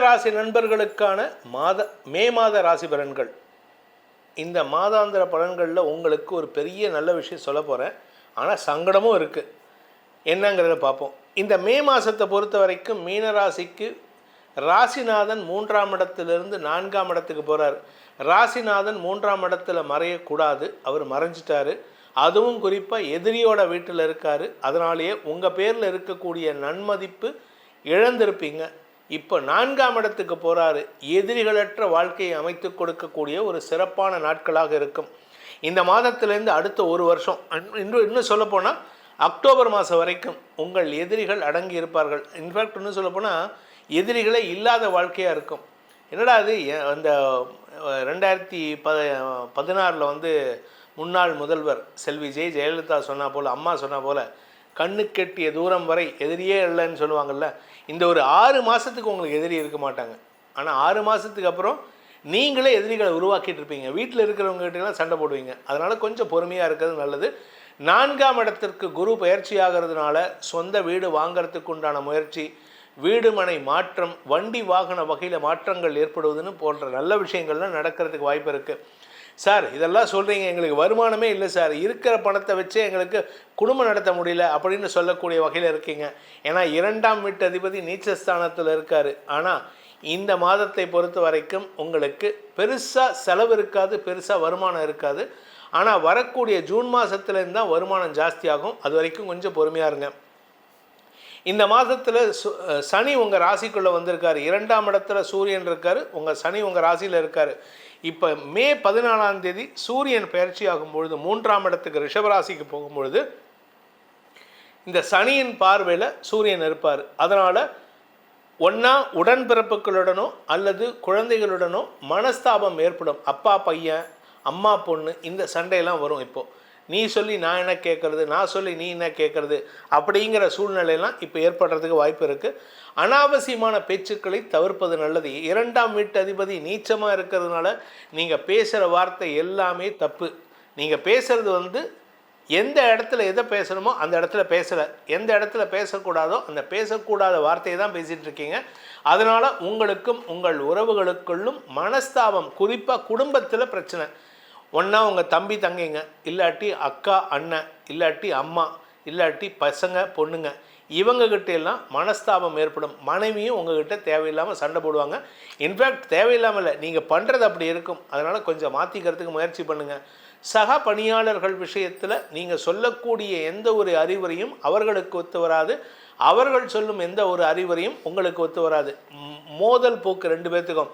மீனராசி நண்பர்களுக்கான மாத மே மாத ராசி பலன்கள். இந்த மாதாந்திர பலன்களில் உங்களுக்கு ஒரு பெரிய நல்ல விஷயம் சொல்ல போகிறேன் ஆனால் சங்கடமும் இருக்குது என்னங்கிறத பார்ப்போம். இந்த மே மாதத்தை பொறுத்த வரைக்கும் மீனராசிக்கு ராசிநாதன் மூன்றாம் இடத்திலிருந்து நான்காம் இடத்துக்கு போகிறார் ராசிநாதன் மூன்றாம் இடத்துல மறையக்கூடாது. அவர் மறைஞ்சிட்டாரு. அதுவும் குறிப்பாக எதிரியோட வீட்டில் இருக்கார். அதனாலேயே உங்கள் பேரில் இருக்கக்கூடிய நன்மதிப்பு இழந்திருப்பீங்க. இப்போ நான்காம் இடத்துக்கு போகிறாரு எதிரிகளற்ற வாழ்க்கையை அமைத்து கொடுக்கக்கூடிய ஒரு சிறப்பான நாட்களாக இருக்கும். இந்த மாதத்திலேருந்து அடுத்த ஒரு வருஷம் இன்னும் இன்னும் சொல்லப்போனால் அக்டோபர் மாதம் வரைக்கும் உங்கள் எதிரிகள் அடங்கி இருப்பார்கள். இன்ஃபேக்ட் இன்னும் சொல்லப்போனால் எதிரிகளே இல்லாத வாழ்க்கையாக இருக்கும். என்னடா அது? அந்த ரெண்டாயிரத்தி ப பதினாறில் வந்து முன்னாள் முதல்வர் செல்வி ஜெய் ஜெயலலிதா சொன்னால் போல் அம்மா சொன்னால் போல் கண்ணு கெட்டிய தூரம் வரை எதிரியே இல்லைன்னு சொல்லுவாங்கல்ல இந்த ஒரு ஆறு மாதத்துக்கு உங்களுக்கு எதிரி இருக்க மாட்டாங்க. ஆனால் ஆறு மாதத்துக்கு அப்புறம் நீங்களே எதிரிகளை உருவாக்கிட்டு இருப்பீங்க. வீட்டில் இருக்கிறவங்ககிட்டலாம் சண்டை போடுவீங்க. அதனால் கொஞ்சம் பொறுமையாக இருக்கிறது நல்லது. நான்காம் இடத்திற்கு குரு பயிற்சி ஆகிறதுனால சொந்த வீடு வாங்குறதுக்கு உண்டான முயற்சி வீடு மனை மாற்றம் வண்டி வாகன வகையில் மாற்றங்கள் ஏற்படுவதுன்னு போன்ற நல்ல விஷயங்கள்லாம் நடக்கிறதுக்கு வாய்ப்பு இருக்குது சார் இதெல்லாம் சொல்கிறீங்க எங்களுக்கு வருமானமே இல்லை சார். இருக்கிற பணத்தை வச்சே எங்களுக்கு குடும்பம் நடத்த முடியல அப்படின்னு சொல்லக்கூடிய வகையில் இருக்கீங்க. ஏன்னா இரண்டாம் வீட்டு அதிபதி நீச்சஸ்தானத்தில் இருக்கார். ஆனால் இந்த மாதத்தை பொறுத்த வரைக்கும் உங்களுக்கு பெருசாக செலவு இருக்காது பெருசாக வருமானம் இருக்காது. ஆனால் வரக்கூடிய ஜூன் மாதத்துலேருந்து தான் வருமானம் ஜாஸ்தியாகும். அது வரைக்கும் கொஞ்சம் பொறுமையாக இருங்க. இந்த மாதத்தில் சனி உங்கள் ராசிக்குள்ளே வந்திருக்காரு. இரண்டாம் இடத்துல சூரியன் இருக்கார். உங்கள் சனி உங்கள் ராசியில் இருக்கார். இப்போ மே பதினாலாம் தேதி சூரியன் பயிற்சி ஆகும் பொழுது மூன்றாம் இடத்துக்கு ரிஷபராசிக்கு போகும்பொழுது இந்த சனியின் பார்வையில் சூரியன் இருப்பார். அதனால் ஒன்றா உடன்பிறப்புகளுடனோ அல்லது குழந்தைகளுடனோ மனஸ்தாபம் ஏற்படும். அப்பா பையன் அம்மா பொண்ணு இந்த சண்டையெல்லாம் வரும் இப்போது நீ சொல்லி நான் என்ன கேட்குறது நான் சொல்லி நீ என்ன கேட்குறது அப்படிங்கிற சூழ்நிலையெல்லாம் இப்போ ஏற்படுறதுக்கு வாய்ப்பு இருக்குது அனாவசியமான பேச்சுக்களை தவிர்ப்பது நல்லது. இரண்டாம் வீட்டு அதிபதி நீச்சமாக இருக்கிறதுனால நீங்கள் பேசுகிற வார்த்தை எல்லாமே தப்பு. நீங்கள் பேசுகிறது வந்து எந்த இடத்துல எதை பேசணுமோ அந்த இடத்துல பேசலை. எந்த இடத்துல பேசக்கூடாதோ அந்த பேசக்கூடாத வார்த்தையை தான் பேசிகிட்டு இருக்கீங்க. அதனால் உங்களுக்கும் உங்கள் உறவுகளுக்குள்ளும் மனஸ்தாபம் குறிப்பாக குடும்பத்தில் பிரச்சனை. ஒன்றா உங்கள் தம்பி தங்கைங்க. இல்லாட்டி அக்கா அண்ணன் இல்லாட்டி அம்மா இல்லாட்டி பசங்க பொண்ணுங்க. இவங்ககிட்ட எல்லாம் மனஸ்தாபம் ஏற்படும். மனைவியும் உங்ககிட்ட தேவையில்லாமல் சண்டை போடுவாங்க. இன்ஃபேக்ட் தேவையில்லாமல் இல்லை நீங்கள் பண்ணுறது அப்படி இருக்கும். அதனால் கொஞ்சம் மாற்றிக்கிறதுக்கு முயற்சி பண்ணுங்கள் சக பணியாளர்கள் விஷயத்தில் நீங்கள் சொல்லக்கூடிய எந்த ஒரு அறிவுரையும் அவர்களுக்கு ஒத்து வராது. அவர்கள் சொல்லும் எந்த ஒரு அறிவுரையும் உங்களுக்கு ஒத்து வராது. மோதல் போக்கு ரெண்டு பேர்த்துக்கும்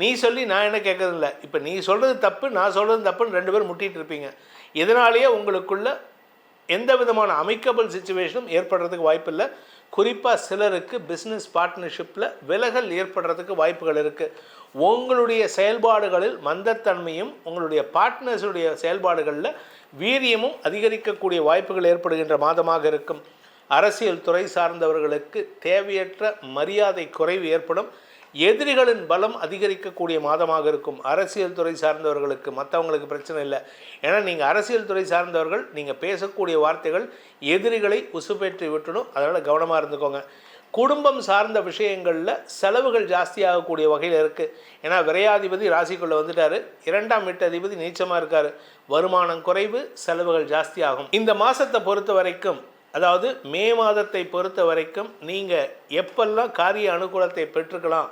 நீ சொல்லி நான் என்ன கேட்கறதில்ல. இப்போ நீ சொல்கிறது தப்பு நான் சொல்கிறது தப்புன்னு ரெண்டு பேரும் முட்டிகிட்டு இருப்பீங்க. இதனாலேயே உங்களுக்குள்ள எந்த விதமான அமைக்கபிள் சுச்சுவேஷனும் ஏற்படுறதுக்கு வாய்ப்பில்லை. குறிப்பாக சிலருக்கு பிஸ்னஸ் பார்ட்னர்ஷிப்பில் விலகல் ஏற்படுறதுக்கு வாய்ப்புகள் இருக்குது உங்களுடைய செயல்பாடுகளில் மந்தத்தன்மையும் உங்களுடைய பார்ட்னர்ஸுடைய செயல்பாடுகளில் வீரியமும் அதிகரிக்கக்கூடிய வாய்ப்புகள் ஏற்படுகின்ற மாதமாக இருக்கும். அரசியல் துறை சார்ந்தவர்களுக்கு தேவையற்ற மரியாதை குறைவு ஏற்படும். எதிரிகளின் பலம் அதிகரிக்கக்கூடிய மாதமாக இருக்கும். அரசியல் துறை சார்ந்தவர்களுக்கு மற்றவங்களுக்கு பிரச்சனை இல்லை. ஏன்னா நீங்கள் அரசியல் துறை சார்ந்தவர்கள் நீங்கள் பேசக்கூடிய வார்த்தைகள் எதிரிகளை உசுப்பேற்றி விட்டுடும். அதனால் கவனமாக இருந்துக்கோங்க. குடும்பம் சார்ந்த விஷயங்களில் செலவுகள் ஜாஸ்தியாகக்கூடிய வகையில் இருக்குது ஏன்னா விரையாதிபதி ராசிக்குள்ளே வந்துட்டார். இரண்டாம் வீட்டு அதிபதி நீச்சமாக இருக்கார். வருமானம் குறைவு செலவுகள் ஜாஸ்தியாகும். இந்த மாதத்தை பொறுத்த வரைக்கும் அதாவது மே மாதத்தை பொறுத்த வரைக்கும் நீங்கள் எப்பெல்லாம் காரிய அனுகூலத்தை பெற்றுக்கலாம்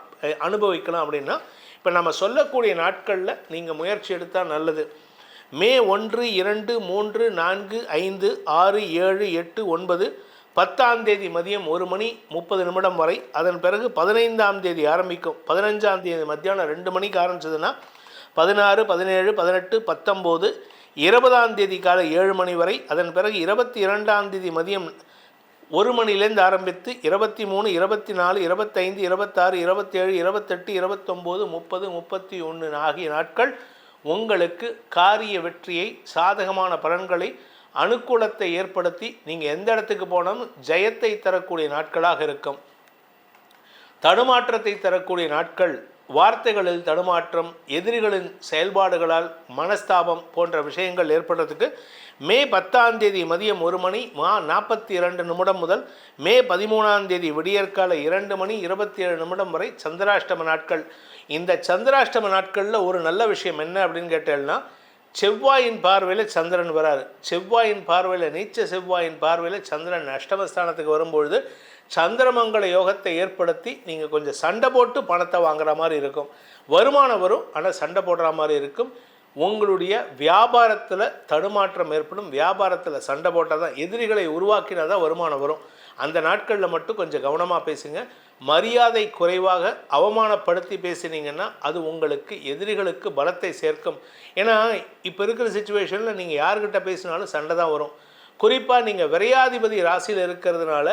அனுபவிக்கலாம் அப்படின்னா இப்போ நம்ம சொல்லக்கூடிய நாட்களில் நீங்கள் முயற்சி எடுத்தால் நல்லது. மே ஒன்று இரண்டு மூன்று நான்கு ஐந்து ஆறு ஏழு எட்டு ஒன்பது பத்தாம் தேதி மதியம் ஒரு மணி முப்பது நிமிடம் வரை அதன் பிறகு பதினைந்தாம் தேதி ஆரம்பிக்கும். பதினஞ்சாம் தேதி மத்தியானம் ரெண்டு மணிக்கு ஆரம்பிச்சதுன்னா பதினாறு பதினேழு பதினெட்டு பத்தொம்போது இருபதாம் தேதி காலை ஏழு மணி வரை அதன் பிறகு இருபத்தி இரண்டாம் தேதி மதியம் ஒரு மணிலேருந்து ஆரம்பித்து இருபத்தி மூணு இருபத்தி நாலு இருபத்தைந்து இருபத்தாறு இருபத்தேழு இருபத்தெட்டு இருபத்தொம்போது முப்பது முப்பத்தி ஒன்று ஆகிய நாட்கள் உங்களுக்கு காரிய வெற்றியை சாதகமான பலன்களை அனுகூலத்தை ஏற்படுத்தி நீங்கள் எந்த இடத்துக்கு போனாலும் ஜெயத்தை தரக்கூடிய நாட்களாக இருக்கும். தடுமாற்றத்தை தரக்கூடிய நாட்கள் வார்த்தைகளில் தடுமாற்றம் எதிரிகளின் செயல்பாடுகளால் மனஸ்தாபம் போன்ற விஷயங்கள் ஏற்படுறதுக்கு மே பத்தாம் தேதி மதியம் ஒரு மணி மா நாற்பத்தி இரண்டு நிமிடம் முதல் மே பதிமூணாம் தேதி விடியற்கால இரண்டு மணி இருபத்தி ஏழு நிமிடம் வரை சந்திராஷ்டம நாட்கள். இந்த சந்திராஷ்டம நாட்களில் ஒரு நல்ல விஷயம் என்ன அப்படின்னு கேட்டேன்னா செவ்வாயின் பார்வையில் சந்திரன் வராரு. செவ்வாயின் பார்வையில் நீச்ச செவ்வாயின் பார்வையில் சந்திரன் அஷ்டமஸ்தானத்துக்கு வரும்பொழுது சந்திரமங்கல யோகத்தை ஏற்படுத்தி நீங்கள் கொஞ்சம் சண்டை போட்டு பணத்தை வாங்குற மாதிரி இருக்கும். வருமானம் வரும் ஆனால் சண்டை போடுற மாதிரி இருக்கும். உங்களுடைய வியாபாரத்தில் தடுமாற்றம் ஏற்படும். வியாபாரத்தில் சண்டை போட்டால் தான் எதிரிகளை உருவாக்கினா தான் வருமானம் வரும். அந்த நாட்களில் மட்டும் கொஞ்சம் கவனமாக பேசுங்க. மரியாதை குறைவாக அவமானப்படுத்தி பேசினீங்கன்னா அது உங்களுக்கு எதிரிகளுக்கு பலத்தை சேர்க்கும். ஏன்னா இப்போ இருக்கிற சுச்சுவேஷனில் நீங்கள் யார்கிட்ட பேசினாலும் சண்டை தான் வரும். குறிப்பாக நீங்கள் விரையாதிபதி ராசியில் இருக்கிறதுனால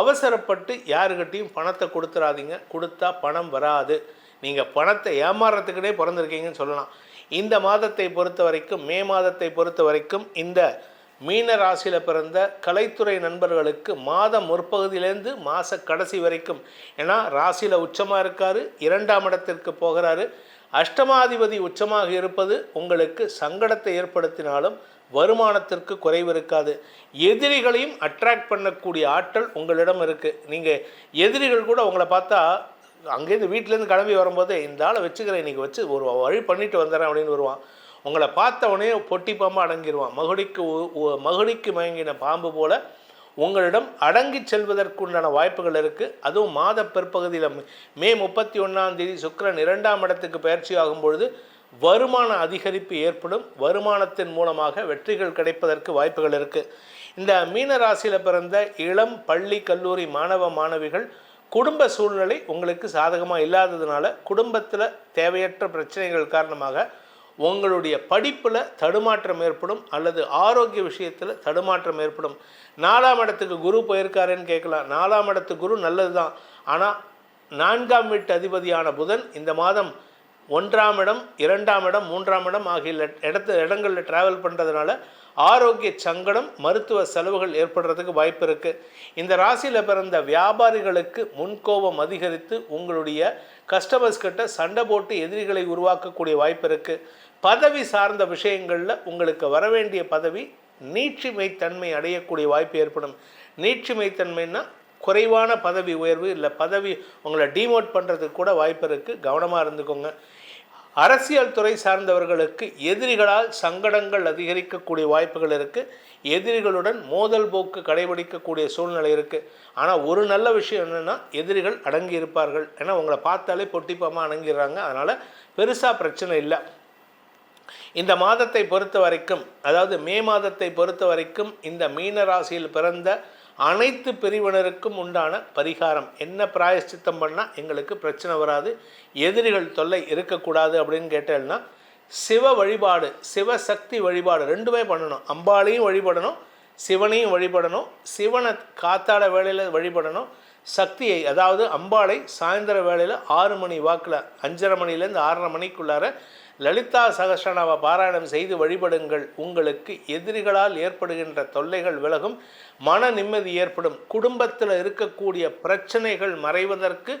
அவசரப்பட்டு யாருக்கிட்டையும் பணத்தை கொடுத்துறாதீங்க. கொடுத்தா பணம் வராது. நீங்கள் பணத்தை ஏமாறுறதுக்குனே பிறந்திருக்கீங்கன்னு சொல்லலாம். இந்த மாதத்தை பொறுத்த வரைக்கும் மே மாதத்தை பொறுத்த வரைக்கும் இந்த மீன ராசியில் பிறந்த கலைத்துறை நண்பர்களுக்கு மாதம் முற்பகுதியிலேருந்து மாத கடைசி வரைக்கும். ஏன்னா ராசியில் உச்சமாக இருக்கார் இரண்டாம் இடத்திற்கு போகிறாரு. அஷ்டமாதிபதி உச்சமாக இருப்பது உங்களுக்கு சங்கடத்தை ஏற்படுத்தினாலும் வருமானத்திற்கு குறைவு இருக்காது. எதிரிகளையும் அட்ராக்ட் பண்ணக்கூடிய ஆற்றல் உங்களிடம் இருக்குது நீங்கள் எதிரிகள் கூட உங்களை பார்த்தா அங்கேருந்து வீட்டிலேருந்து கிளம்பி வரும்போது இந்த ஆளை வச்சுக்கிறேன் இன்றைக்கி வச்சு ஒரு வழி பண்ணிட்டு வந்துடுறேன் அப்படின்னு வருவான். உங்களை பார்த்த உடனே பொட்டி பாம்பு அடங்கிடுவான் மகுடிக்கு உ- மகுடிக்கு மயங்கின பாம்பு போல உங்களிடம் அடங்கி செல்வதற்குண்டான வாய்ப்புகள் இருக்குது அதுவும் மாத பிற்பகுதியில் மே முப்பத்தி ஒன்றாம் தேதி சுக்கரன் இரண்டாம் இடத்துக்கு பயிற்சி ஆகும் பொழுது வருமான அதிகரிப்பு ஏற்படும். வருமானத்தின் மூலமாக வெற்றிகள் கிடைப்பதற்கு வாய்ப்புகள் இருக்குது இந்த மீன ராசியில் பிறந்த இளம் பள்ளி கல்லூரி மாணவ மாணவிகள் குடும்ப சூழ்நிலை உங்களுக்கு சாதகமாக இல்லாததுனால குடும்பத்தில் தேவையற்ற பிரச்சனைகள் காரணமாக உங்களுடைய படிப்பில் தடுமாற்றம் ஏற்படும் அல்லது ஆரோக்கிய விஷயத்தில் தடுமாற்றம் ஏற்படும். நாலாம் இடத்துக்கு குரு போயிருக்காருன்னு கேட்கலாம். நாலாம் இடத்து குரு நல்லது தான் ஆனால் நான்காம் வீட்டு அதிபதியான புதன் இந்த மாதம் ஒன்றாம் இடம் இரண்டாம் இடம் மூன்றாம் இடம் ஆகிய இடத்து இடங்களில் ட்ராவல் பண்ணுறதுனால ஆரோக்கிய சங்கடம் மருத்துவ செலவுகள் ஏற்படுறதுக்கு வாய்ப்பு இருக்குது இந்த ராசியில் பிறந்த வியாபாரிகளுக்கு முன்கோபம் அதிகரித்து உங்களுடைய கஸ்டமர்ஸ் கிட்ட சண்டை போட்டு எதிரிகளை உருவாக்கக்கூடிய வாய்ப்பு இருக்குது பதவி சார்ந்த விஷயங்களில் உங்களுக்கு வரவேண்டிய பதவி நீட்சிமைத்தன்மை அடையக்கூடிய வாய்ப்பு ஏற்படும். நீட்சிமைத்தன்மைன்னா குறைவான பதவி உயர்வு இல்லை பதவி உங்களை டிமோட் பண்ணுறதுக்கு கூட வாய்ப்பு இருக்குது கவனமாக இருந்துக்கோங்க. அரசியல் துறை சார்ந்தவர்களுக்கு எதிரிகளால் சங்கடங்கள் அதிகரிக்கக்கூடிய வாய்ப்புகள் இருக்குது எதிரிகளுடன் மோதல் போக்கு கடைபிடிக்கக்கூடிய சூழ்நிலை இருக்குது ஆனால் ஒரு நல்ல விஷயம் என்னென்னா எதிரிகள் அடங்கி இருப்பார்கள். ஏன்னா உங்களை பார்த்தாலே பொட்டிப்பமாக அடங்கிடுறாங்க. அதனால் பெருசாக பிரச்சனை இல்லை. இந்த மாதத்தை பொறுத்த வரைக்கும் அதாவது மே மாதத்தை பொறுத்த வரைக்கும் இந்த மீன ராசியில் பிறந்த அனைத்து பிரிவினருக்கும் உண்டான பரிகாரம். என்ன பிராயஷ்சித்தம் பண்ணால் எங்களுக்கு பிரச்சனை வராது. எதிரிகள் தொல்லை இருக்கக்கூடாது அப்படின்னு கேட்டேன்னா சிவ வழிபாடு சிவசக்தி வழிபாடு ரெண்டுமே பண்ணணும். அம்பாளையும் வழிபடணும் சிவனையும் வழிபடணும் சிவனை காத்தாட வேளையில் வழிபடணும். சக்தியை அதாவது அம்பாளை சாயந்தர வேளையில் ஆறு மணி வாக்கில் அஞ்சரை மணிலேருந்து ஆறரை மணிக்குள்ளார லலிதா சகஸ்ரநாம பாராயணம் செய்து வழிபடுங்கள். உங்களுக்கு எதிரிகளால் ஏற்படுகின்ற தொல்லைகள் விலகும் மன நிம்மதி ஏற்படும். குடும்பத்தில் இருக்கக்கூடிய பிரச்சனைகள் மறைவதற்கு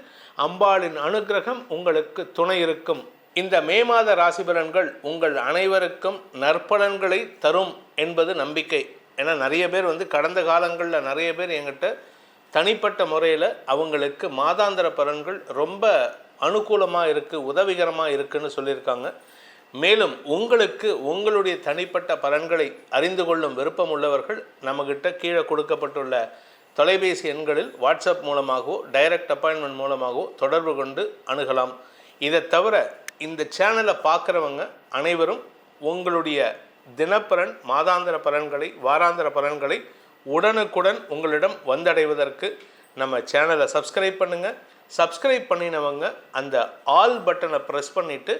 அம்பாளின் அனுக்கிரகம் உங்களுக்கு துணை இருக்கும். இந்த மே மாத ராசி பலன்கள் உங்கள் அனைவருக்கும் நற்பலன்களை தரும் என்பது நம்பிக்கை. ஏன்னா நிறைய பேர் வந்து கடந்த காலங்களில் நிறைய பேர் என்கிட்ட தனிப்பட்ட முறையில் அவங்களுக்கு மாதாந்திர பலன்கள் ரொம்ப அனுகூலமாக இருக்குது உதவிகரமாக இருக்குன்னு சொல்லியிருக்காங்க. மேலும் உங்களுக்கு உங்களுடைய தனிப்பட்ட பலன்களை அறிந்து கொள்ளும் விருப்பம் உள்ளவர்கள் நம்மக்கிட்ட கீழே கொடுக்கப்பட்டுள்ள தொலைபேசி எண்களில் வாட்ஸ்அப் மூலமாகவோ டைரக்ட் அப்பாயின்மெண்ட் மூலமாகவோ தொடர்பு கொண்டு அணுகலாம். இதை தவிர இந்த சேனலை பார்க்குறவங்க அனைவரும் உங்களுடைய தினப்பலன் மாதாந்திர பலன்களை வாராந்திர பலன்களை உடனுக்குடன் உங்களிடம் வந்தடைவதற்கு நம்ம சேனலை சப்ஸ்கிரைப் பண்ணுங்கள் சப்ஸ்கிரைப் பண்ணினவங்க அந்த ஆல் பட்டனை ப்ரெஸ் பண்ணிவிட்டு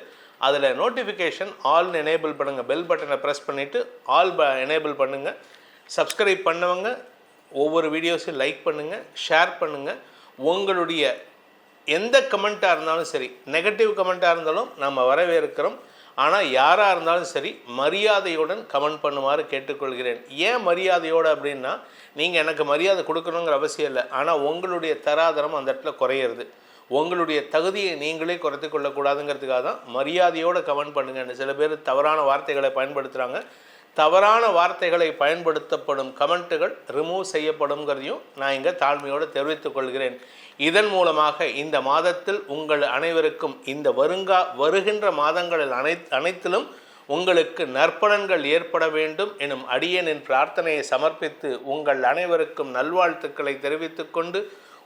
அதில் நோட்டிஃபிகேஷன் ஆல்னு எனேபிள் பண்ணுங்கள் பெல் பட்டனை ப்ரெஸ் பண்ணிவிட்டு ஆல் ப எனேபிள் பண்ணுங்கள் சப்ஸ்கிரைப் பண்ணவங்க ஒவ்வொரு வீடியோஸையும் லைக் பண்ணுங்கள் ஷேர் பண்ணுங்கள் உங்களுடைய எந்த கமெண்ட்டாக இருந்தாலும் சரி நெகட்டிவ் கமெண்ட்டாக இருந்தாலும் நம்ம வரவேற்கிறோம். ஆனால் யாராக இருந்தாலும் சரி மரியாதையுடன் கமெண்ட் பண்ணுமாறு கேட்டுக்கொள்கிறேன். ஏன் மரியாதையோடு அப்படின்னா நீங்கள் எனக்கு மரியாதை கொடுக்கணுங்கிற அவசியம் இல்லை. ஆனால் உங்களுடைய தராதரம் அந்த இடத்துல குறையிறது. உங்களுடைய தகுதியை நீங்களே குறைத்து கொள்ளக்கூடாதுங்கிறதுக்காக தான் மரியாதையோடு கமெண்ட் பண்ணுங்கன்னு சில பேர் தவறான வார்த்தைகளை பயன்படுத்துகிறாங்க தவறான வார்த்தைகளை பயன்படுத்தப்படும் கமெண்ட்டுகள் ரிமூவ் செய்யப்படும்ங்கிறதையும் நான் இங்கே தாழ்மையோடு தெரிவித்துக் கொள்கிறேன். இதன் மூலமாக இந்த மாதத்தில் உங்கள் அனைவருக்கும் இந்த வருங்கா வருகின்ற மாதங்களில் அனை அனைத்திலும் உங்களுக்கு நற்பலன்கள் ஏற்பட வேண்டும் எனும் அடியனின் பிரார்த்தனையை சமர்ப்பித்து உங்கள் அனைவருக்கும் நல்வாழ்த்துக்களை தெரிவித்துக்கொண்டு